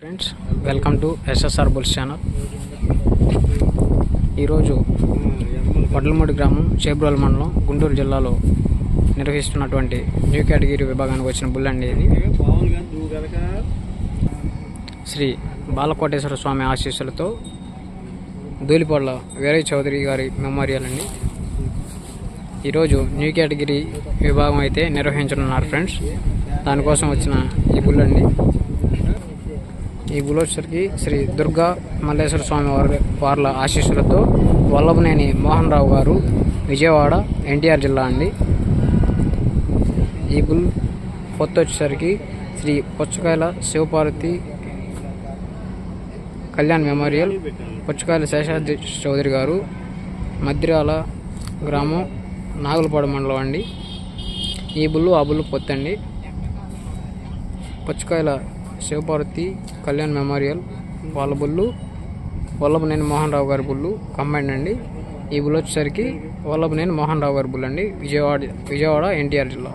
Friends welcome to SSR bulls channel ఈరోజు వడ్లమూడి గ్రామం చేబ్రోల్ మండలం గుంటూరు జిల్లాలో నిర్వహిస్తున్నటువంటి న్యూ కేటగిరీ విభాగానికి వచ్చిన బుల్ అండి ఇది. శ్రీ బాలకోటేశ్వర స్వామి ఆశీస్సులతో దూలిపొల్ల వీరయ్య చౌదరి గారి మెమోరియల్ అండి. ఈరోజు న్యూ కేటగిరీ విభాగం అయితే నిర్వహించనున్నారు ఫ్రెండ్స్. దానికోసం వచ్చిన ఈ బుల్ అండి. ఈ బుల్ శ్రీ దుర్గా మల్లేశ్వర స్వామి వారి వార్ల ఆశీస్సులతో వల్లభనేని మోహన్ రావు గారు విజయవాడ ఎన్టీఆర్ జిల్లా అండి. ఈ గుల్ పొత్తు వచ్చేసరికి శ్రీ పుచ్చకాయల శివపార్వతి కళ్యాణ్ మెమోరియల్ పుచ్చకాయల శేషాద్రి చౌదరి గారు మద్రాల గ్రామం నాగులపాడు మండలం అండి. ఈ బుల్లు ఆ బుల్లు పొత్తండి. పుచ్చకాయల శివపార్వతి కళ్యాణ్ మెమోరియల్ వాళ్ళ బుల్లు వల్లభనేని మోహన్ రావు గారి బుల్లు కంబైండ్ అండి. ఈ బుల్ వచ్చేసరికి వల్లభనేని మోహన్ రావు గారి బుల్ అండి విజయవాడ విజయవాడ ఎన్టీఆర్ జిల్లా.